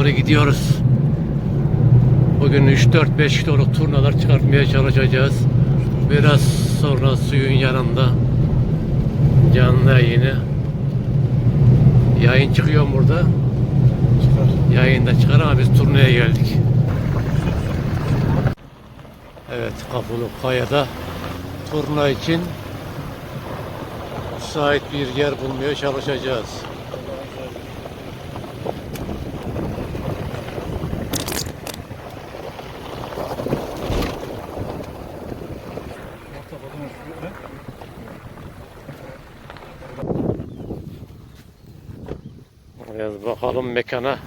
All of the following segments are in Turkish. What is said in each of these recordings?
doğru gidiyoruz. Bugün 3-4-5 kiloluk turnalar çıkartmaya çalışacağız. Biraz sonra suyun yanında canlı yayını. Yayın çıkıyor mu burada. Yayında çıkar ama biz turnaya geldik. Evet, Kapılı Kaya'da turna için müsait bir yer bulmaya çalışacağız. Bakalım mekana.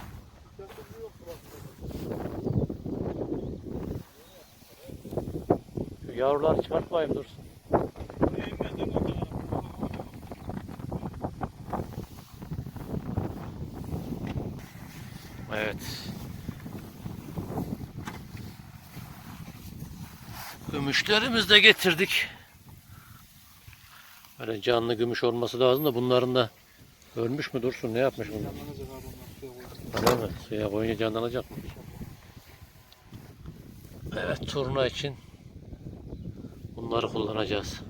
Yavrular çıkartmayayım dursun. Evet. Gümüşlerimizi de getirdik. Böyle canlı gümüş olması lazım da bunların da ölmüş mü dursun ne yapmış bunlar? Öyle mi? Suya koyunca canlanacak mı? Evet turna için bunları kullanacağız.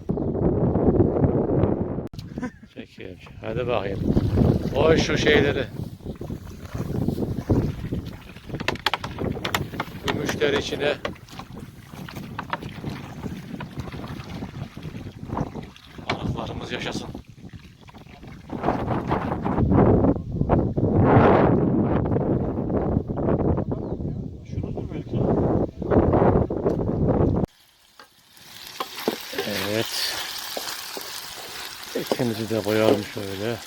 Çekeyim. Hadi bakayım. Koy şu şeyleri. Gümüşler içine. Balıklarımız yaşasın. Ekimizi de koyalım şöyle.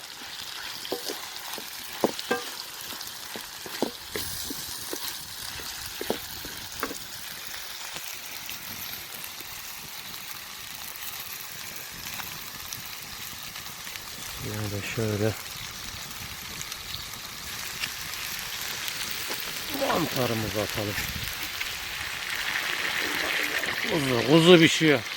Şöyle şöyle. Mantarımızı atalım. Kuzu, kuzu pişiyor.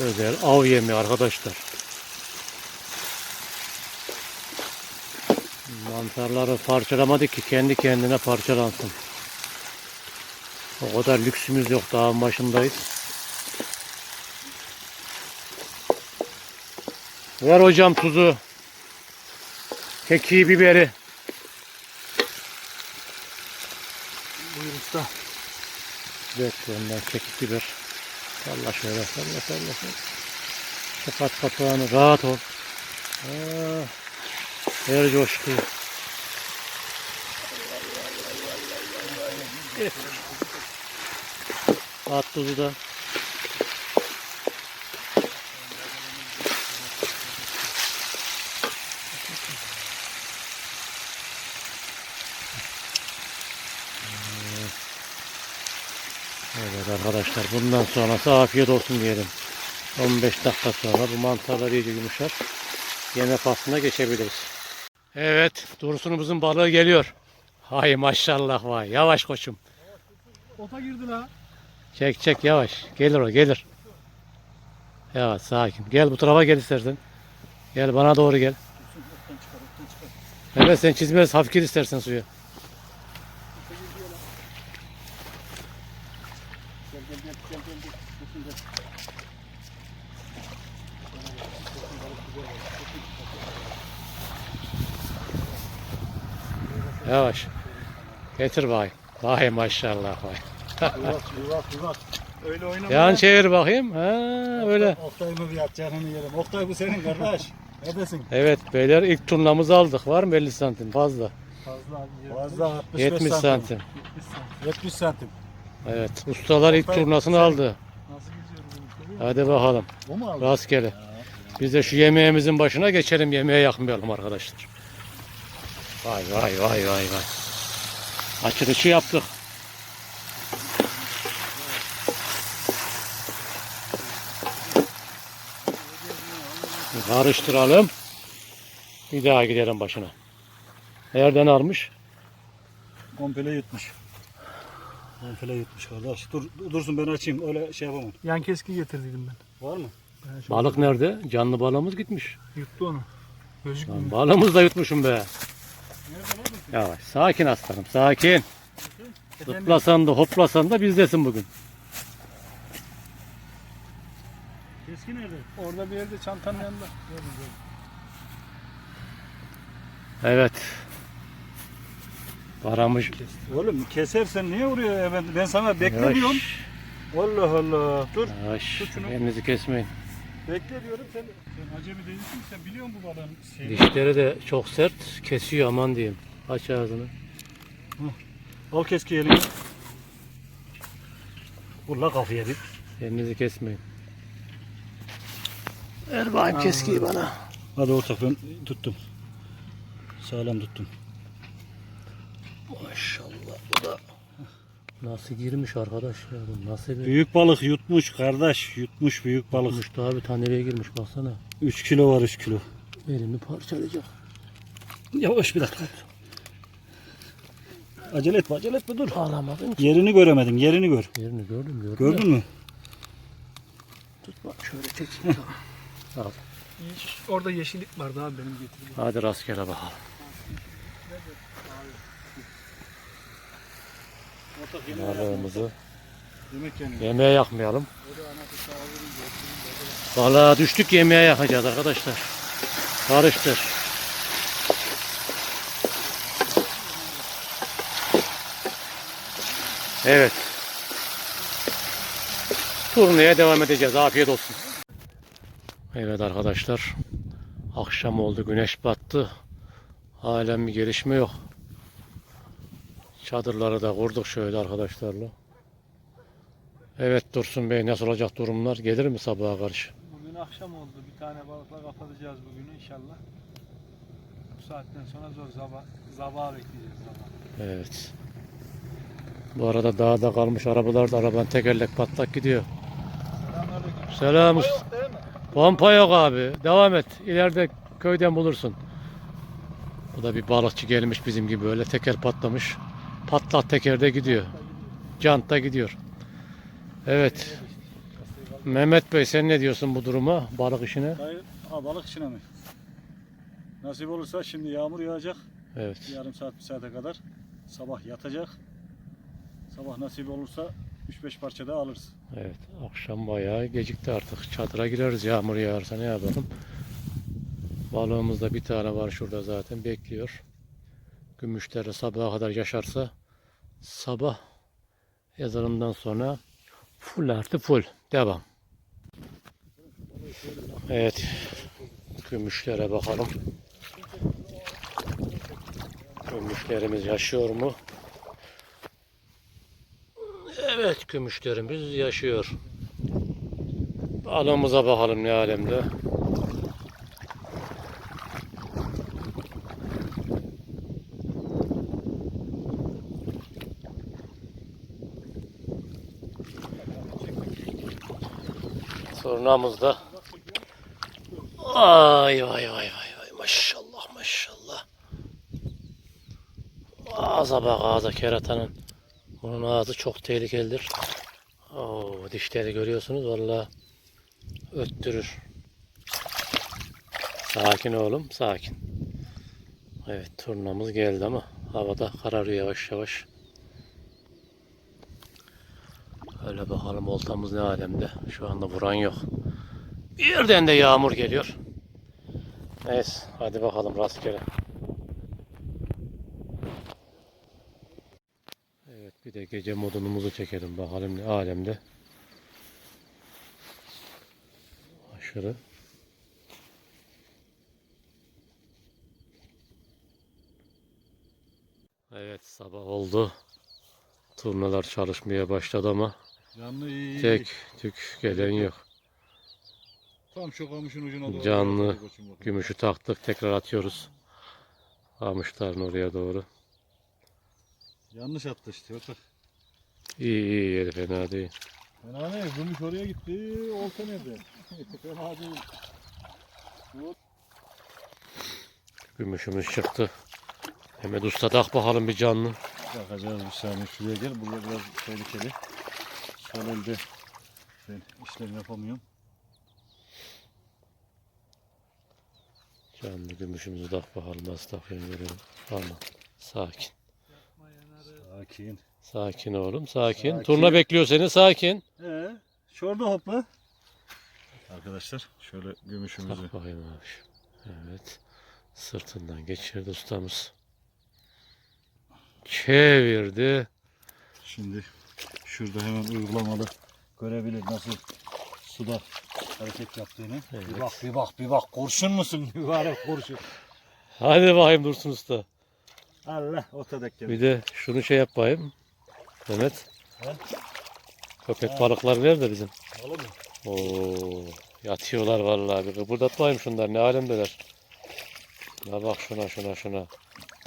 Özel av yemi arkadaşlar. Mantarları parçalamadık ki kendi kendine parçalansın. O kadar lüksümüz yok dağın başındayız. Ver hocam tuzu. Kekiği biberi. Buyur usta. Bekle ondan kekik biber. Salla şöyle salla salla. Kapat kapağını rahat ol. Aa, ver coşku. At tuzu da. Evet arkadaşlar bundan sonrası afiyet olsun diyelim. 15 dakika sonra bu mantarlar iyice yumuşar. Yemek faslına geçebiliriz. Evet Dursun'umuzun balığı geliyor. Hay maşallah vay. Yavaş koçum. Ota girdi la. Çek çek yavaş. Gelir o gelir. Yavaş sakin. Gel bu tarafa gel istersen. Gel bana doğru gel. Evet sen çizmez hafif gir istersen suya. Gel gel gel gel gel. Yavaş. Getir bakayım. Vay maşallah vay. Yuvak yuvak yuvak. Öyle oynama. Yan çevir bakayım. Ha öyle. Oktay mı bir atacağını yerim. Oktay bu senin kardeş. Neredesin? Evet beyler ilk turnamızı aldık. Var mı 50 santim fazla? Fazla. Fazla 65 70 santim. 70 santim. Evet ustalar ilk turnasını aldı. Nasıl geziyoruz? Hadi bakalım. Bu mu aldın? Rastgele. Biz de şu yemeğimizin başına geçelim. Yemeğe yakmayalım arkadaşlar. Vay vay vay vay vay. Açılışı yaptık. Karıştıralım. Bir daha gidelim başına. Nereden almış? Komple yutmuş. Komple yutmuş kardeş. Dur, dursun ben açayım öyle şey yapamam. Yan keski getirdiydim ben. Var mı? ben şu- Balık nerede? Canlı balığımız gitmiş. Yuttu onu. Gözükmüyor. Lan balığımızı da yutmuşum be. Yavaş. Sakin aslanım. Sakin. Zıplasan da hoplasan da bizdesin bugün. Keski nerede? Orada bir yerde çantanın yanında. Evet. Karamış. Oğlum kesersen niye vuruyor ya? Ben, ben sana bekle diyorum. Yavaş. Allah Allah. Dur. Yavaş. Tut şunu. Elinizi kesmeyin. Bekle diyorum sen. Sen acemi değilsin sen biliyor musun bu balığın şeyini? Dişleri de çok sert. Kesiyor aman diyeyim. Aç ağzını. Al keski eline. Vur la kafaya bir. Elinizi kesmeyin. Ver bakayım keskiyi bana. Hadi ortak ben tuttum. Sağlam tuttum. Maşallah bu da nasıl girmiş arkadaş ya bu nasıl bir Büyük balık yutmuş kardeş. Yutmuş büyük balık. Olmuş daha bir tane nereye girmiş baksana. 3 kilo var 3 kilo. Elimi parçalayacak. Yavaş bir dakika. Acele etme acele etme dur. Alamadım ki. Yerini göremedim yerini gör. Yerini gördüm gördüm. Gördün mü? Tut bak şöyle. Tamam. Al. Orada yeşillik vardı abi benim getirdiğim. Hadi rastgele bakalım. Balığımızı yemeğe yakmayalım. Balığa düştük yemeğe yakacağız arkadaşlar. Karıştır. Evet. Turneye devam edeceğiz. Afiyet olsun. Evet arkadaşlar. Akşam oldu. Güneş battı. Halen bir gelişme yok. Çadırları da kurduk şöyle arkadaşlarla. Evet Dursun Bey nasıl olacak durumlar? Gelir mi sabaha karşı? Bugün akşam oldu. Bir tane balıkla kapatacağız bugünü inşallah. Bu saatten sonra zor zaba, zaba bekleyeceğiz zaba. Evet. Bu arada dağda kalmış arabalar da arabanın tekerlek patlak gidiyor. Selamünaleyküm. Selam. Yok değil mi? Pompa yok abi. Devam et. İleride köyden bulursun. Bu da bir balıkçı gelmiş bizim gibi böyle teker patlamış. Patlak tekerde gidiyor. Canta gidiyor. Evet. Mehmet Bey sen ne diyorsun bu duruma? Balık işine? Hayır, ha, balık içine mi? Nasip olursa şimdi yağmur yağacak. Evet. Yarım saat bir saate kadar. Sabah yatacak. Sabah nasip olursa 3-5 parça daha alırız. Evet. Akşam bayağı gecikti artık. Çadıra gireriz yağmur yağarsa ne yapalım. Balığımız da bir tane var şurada zaten bekliyor. Gümüşleri sabaha kadar yaşarsa sabah ezanından sonra full artı full. Devam. Evet. Gümüşlere bakalım. Gümüşlerimiz yaşıyor mu? Evet gümüşlerimiz yaşıyor. Balığımıza bakalım ne alemde. Sorunamız da. Ay vay vay vay vay maşallah maşallah. Ağza bak ağza keratanın. Bunun ağzı çok tehlikelidir. Oo, dişleri görüyorsunuz valla öttürür. Sakin oğlum sakin. Evet turnamız geldi ama havada kararıyor yavaş yavaş. Öyle bakalım oltamız ne alemde. Şu anda vuran yok. Bir yerden de yağmur geliyor. Neyse hadi bakalım rastgele. Evet bir de gece modunumuzu çekelim bakalım ne alemde. Aşırı. Evet sabah oldu. Turnalar çalışmaya başladı ama Canlı iyi. tek tük gelen yok. Tam şu kamışın ucuna doğru. Canlı. Gümüşü taktık tekrar atıyoruz. Kamışların oraya doğru. Yanlış attı işte. Bak. İyi iyi yeri fena değil. Fena ne? Gümüş oraya gitti. Olta nerede? Fena değil. Gümüşümüz çıktı. Mehmet Usta tak bakalım bir canlı. Bakacağız bir saniye. Şuraya gel. Buraya biraz tehlikeli. Sol elde ben işlem yapamıyorum. Canlı gümüşümüzü tak bakalım nasıl takıyorum görelim. Tamam. Sakin. Sakin. Sakin oğlum sakin. Sakin. Turna bekliyor seni sakin. Ee, şurada hopla. Arkadaşlar şöyle gümüşümüzü. Tak bakayım abi. Evet. Sırtından geçirdi ustamız. Çevirdi. Şimdi şurada hemen uygulamalı görebilir nasıl suda hareket yaptığını. Evet. Bir bak bir bak bir bak kurşun musun mübarek kurşun. Hadi bakayım Dursun Usta. Allah ortadak geldi. Bir de şunu şey yap bakayım. Mehmet. He? Köpek He. balıkları nerede bizim? Olur mu? Oo, yatıyorlar vallahi. Bir kıpırdatmayayım şunlar ne alemdeler. Ya bak şuna şuna şuna.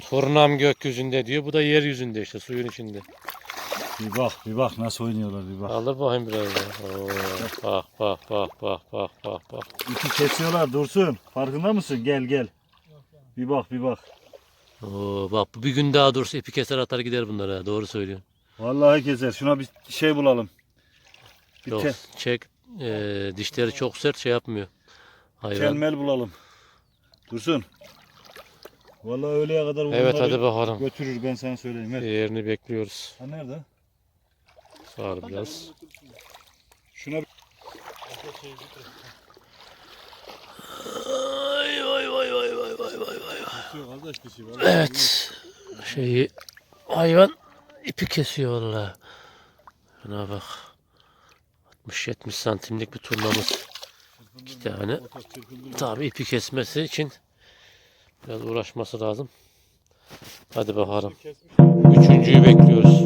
Turnam gökyüzünde diyor. Bu da yeryüzünde işte suyun içinde. Bir bak bir bak nasıl oynuyorlar bir bak. Alır bakayım biraz da. Oo, bak bak bak bak bak bak bak. İpi kesiyorlar dursun. Farkında mısın? Gel gel. Bir bak bir bak. Oo, bak bu bir gün daha dursa ipi keser atar gider bunlar ha. Doğru söylüyorsun. Vallahi keser. Şuna bir şey bulalım. Bir Yok, çek. Ee, dişleri çok sert şey yapmıyor. Hayvan. telmel bulalım. Dursun. Vallahi öğleye kadar bunları Evet hadi bakalım. götürür ben sana söyleyeyim. Ver. Yerini bekliyoruz. Ha nerede? Sağır biraz. Şuna bir... Vay vay vay vay vay vay vay. Evet. Şeyi hayvan ipi kesiyor valla. Şuna bak. 60-70 santimlik bir turnamız. İki tane. Tabi ipi kesmesi için biraz uğraşması lazım. Hadi bakalım. Üçüncüyü bekliyoruz.